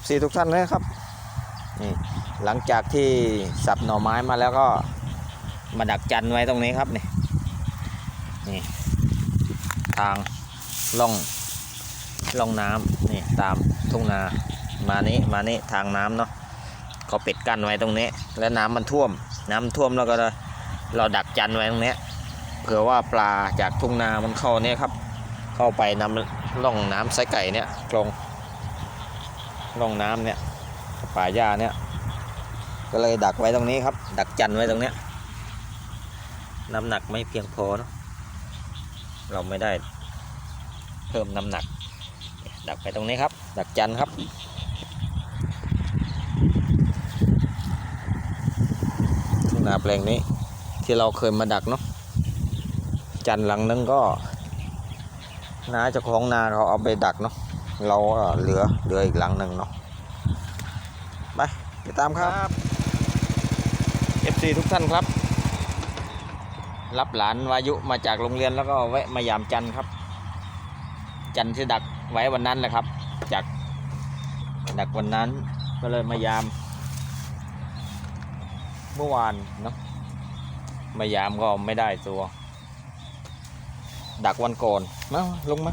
FC ทุกท่านนะครับนี่หลังจากที่สับหน่อไม้มาแล้วก็มาดักจันไว้ตรงนี้ครับนี่นี่ทางล่องล่องน้ำนี่ตามทุ่งนามานี้มานี้ทางน้ำเนาะเขาปิดกั้นไว้ตรงนี้ แล้วน้ำมันท่วม น้ำท่วมแล้วก็เลยเราดักจันไว้ตรงนี้เผื่อว่าปลาจากทุ่งนามันเข้าเนี่ยครับ เข้าไปน้ำล่องน้ำไสไก่เนี่ยกลง ล่องน้ำเนี่ยป่าหญ้าเนี่ยก็เลยดักไว้ตรงนี้ครับ ดักจันไว้ตรงเนี้ยน้ำหนักไม่เพียงพอเนอะเราไม่ได้เพิ่มน้ำหนัก ดักไปตรงนี้ครับ ดักจันครับทุ่งนาแปลงนี้ที่เราเคยมาดักเนาะจันหลังนึงก็น้าเจ้าของนาเขาเอาไปดักเนาะ เราเหลือเหลืออีกหลังหนึ่งเนาะไปติดตามครับ FC ทุกท่านครับ รับหลานวายุมาจากโรงเรียนแล้วก็แวะมายามจันทร์ครับ จันทร์ที่ดักไว้วันนั้นแหละครับ จากดักวันนั้นก็เลยมายาม เมื่อวานเนาะมายามก็ไม่ได้ตัว ดักวันก่อนมาลงมา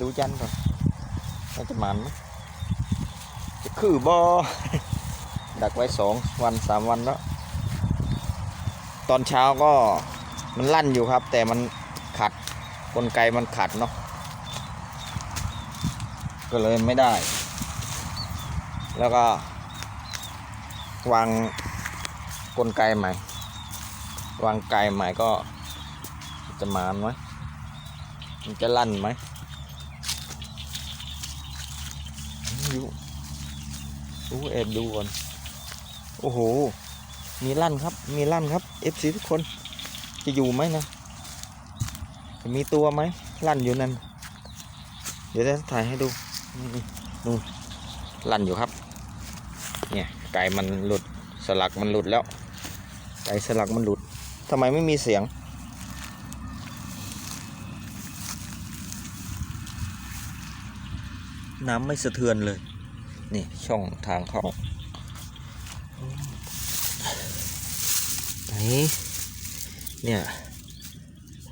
ดูจันทร์ก่อน น่าจะมันไหมจะคือบอดักไว้สองวันสามวันแล้ว ตอนเช้าก็มันลั่นอยู่ครับ แต่มันขัดกลไกมันขัดเนาะก็เลยไม่ได้ แล้วก็วางกลไกใหม่ วางไกใหม่ก็จะมานไหมมันจะลั่นไหมอยู่ ดูแอบดูก่อน โอ้โห มีลั่นครับ มีลั่นครับ FC ทุกคน จะอยู่ไหมนะจะมีตัวไหมลั่นอยู่นั่น เดี๋ยวจะถ่ายให้ดูนู่นลั่นอยู่ครับ เนี่ยไก่มันหลุดสลักมันหลุดแล้ว ไก่สลักมันหลุดทำไมไม่มีเสียงน้ำไม่สะเทือนเลย นี่ช่องทางเข้าไหนเนี่ย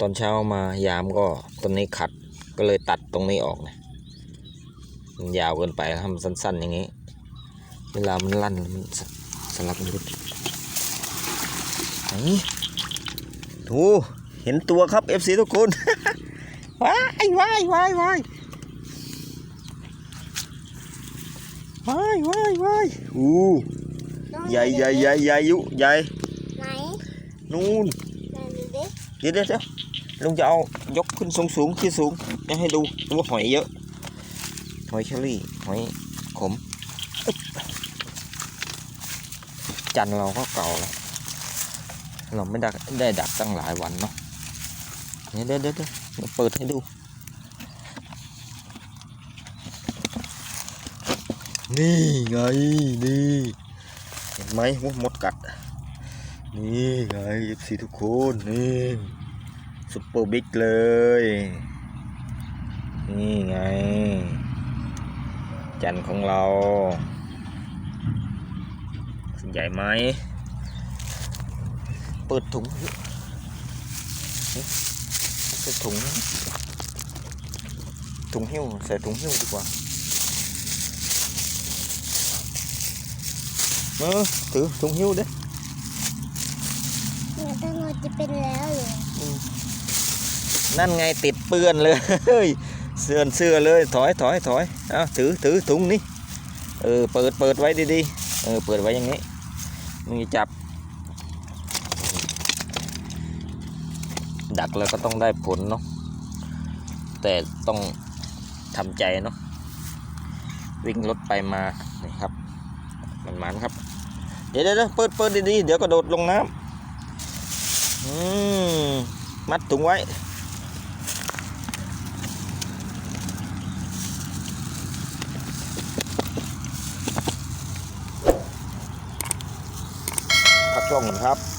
ตอนเช้ามายามก็ต้นนี้ขัดก็เลยตัดตรงนี้ออกนะมันยาวเกินไปทำสั้นๆอย่างนี้ เวลามันลั่นมันสสลักมันหลุดไหนดูเห็นตัวครับ FC ทุกคนว้ายว้ายว้ายว้าย ว้ายว้ายว้ายอู้ใหญ่ใหญ่ใหญ่ใหญ่อยุใหญ่ไหนนู่นไหนดูดิเดี๋ยวเดี๋ยวเดี๋ยวลุงจะเอายกขึ้นสูงสูงที่สูงจะให้ดูว่าหอยเยอะ หอยเชอรี่หอยขมอึ๊บจันทร์เราก็เก่าแล้วเราไม่ดักได้ดักตั้งหลายวันเนาะเดี๋ยวเดี๋ยวเดี๋ยวเดี๋ยวเปิดให้ดู นี่ไงนี่เห็นไหมว่ามดกัด นี่ไง FC ทุกคนนี่ซุปเปอร์บิ๊กเลย นี่ไง จันของเราใหญ่ไหมเปิดถุงเฮ้ยเฮ้ยใส่ถุงถุงหิ้วใส่ถุงหิ้วดีกว่า เออถือถุงหิ้วเด้เนี่ยตั้งเราจะเป็นแล้วเหรอนั่นไงติดเปื้อนเลย เสื้อเสื้อเลยถอยถอยถอยเอาถือถือถุงนี่เออเปิดเปิดไว้ดีๆเออเปิดไว้อย่างนี้มึงอย่าจับ ดักแล้วก็ต้องได้ผลเนาะแต่ต้องทำใจเนาะวิ่งรถไปมานี่ครับมันมันครับเดี๋ยวเดี๋ยวเดี๋ยวเปิดเปิดดีๆเดี๋ยวกระโดดลงน้ำอืมมัดถุงไว้ พักช่องก่อนครับ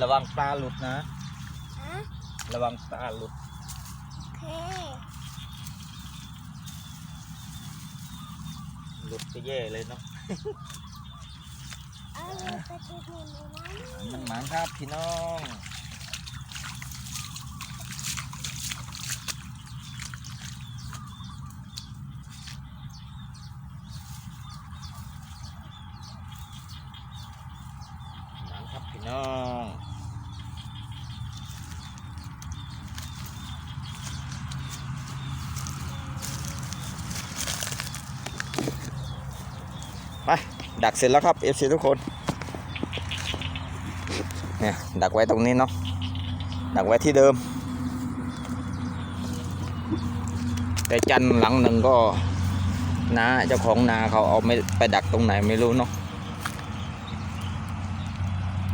ระวังปลาหลุดนะ ฮะระวังปลาหลุด โอเคหลุดก็แย่เลยเนาะเอาเลยไปติดในนั้นมันหมานครับพี่น้อง หมานครับพี่น้อง ไป ดักเสร็จแล้วครับ FC ทุกคนเนี่ยดักไว้ตรงนี้เนาะดักไว้ที่เดิม แต่จันทร์หลังหนึ่งก็นาเจ้าของนาเขาเอาไม่ไปดักตรงไหนไม่รู้เนาะ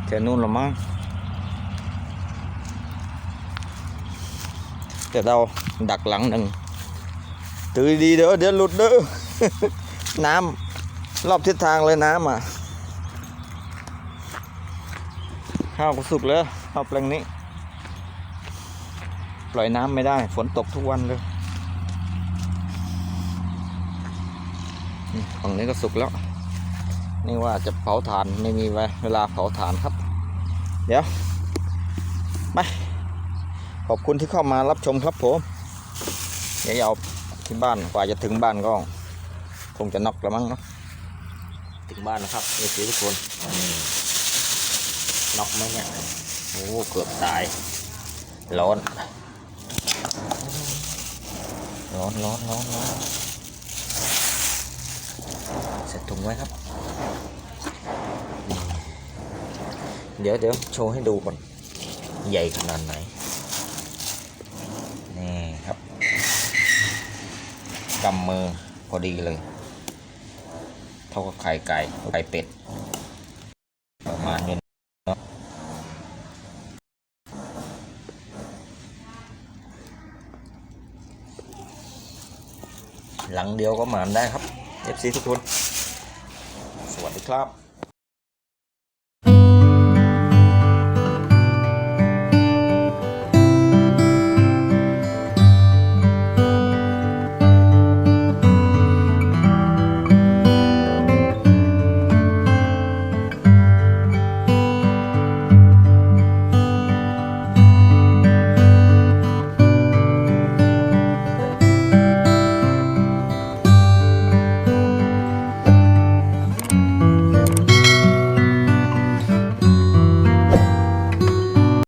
เจอนู่นหรอมั้งเดี๋ยวเราดักหลังหนึ่งถือดีเด้อเดี๋ยวหลุดเด้อน้ำ รอบทิศทางเลยน้ำอะ ข้าวก็สุกแล้วข้าวแปลงนี้ ปล่อยน้ำไม่ได้ ฝนตกทุกวันเลยฝั่งนี้ก็สุกแล้ว นี่ว่าจะเผาถ่านไม่มีเวลาเผาถ่านครับ เดี๋ยวไปขอบคุณที่เข้ามารับชมครับผมเดี๋ยวเอาที่บ้านกว่าจะถึงบ้านก็ คงจะน็อกแล้วมั้งเนาะ ถึงบ้านนะครับนี่สิทุกคนน็อกไหมเนี่ยโอ้เกือบตาย ร้อน ร้อนร้อนร้อนร้อนเสร็จถุงไว้ครับ เดี๋ยวเดี๋ยวโชว์ให้ดูก่อน ใหญ่ขนาดไหน นี่ครับกำมือพอดีเลย เท่ากับไข่ไก่ไข่เป็ด ประมาณนี้หลังเดียวก็หมานได้ครับ FC ทุกคน สวัสดีครับ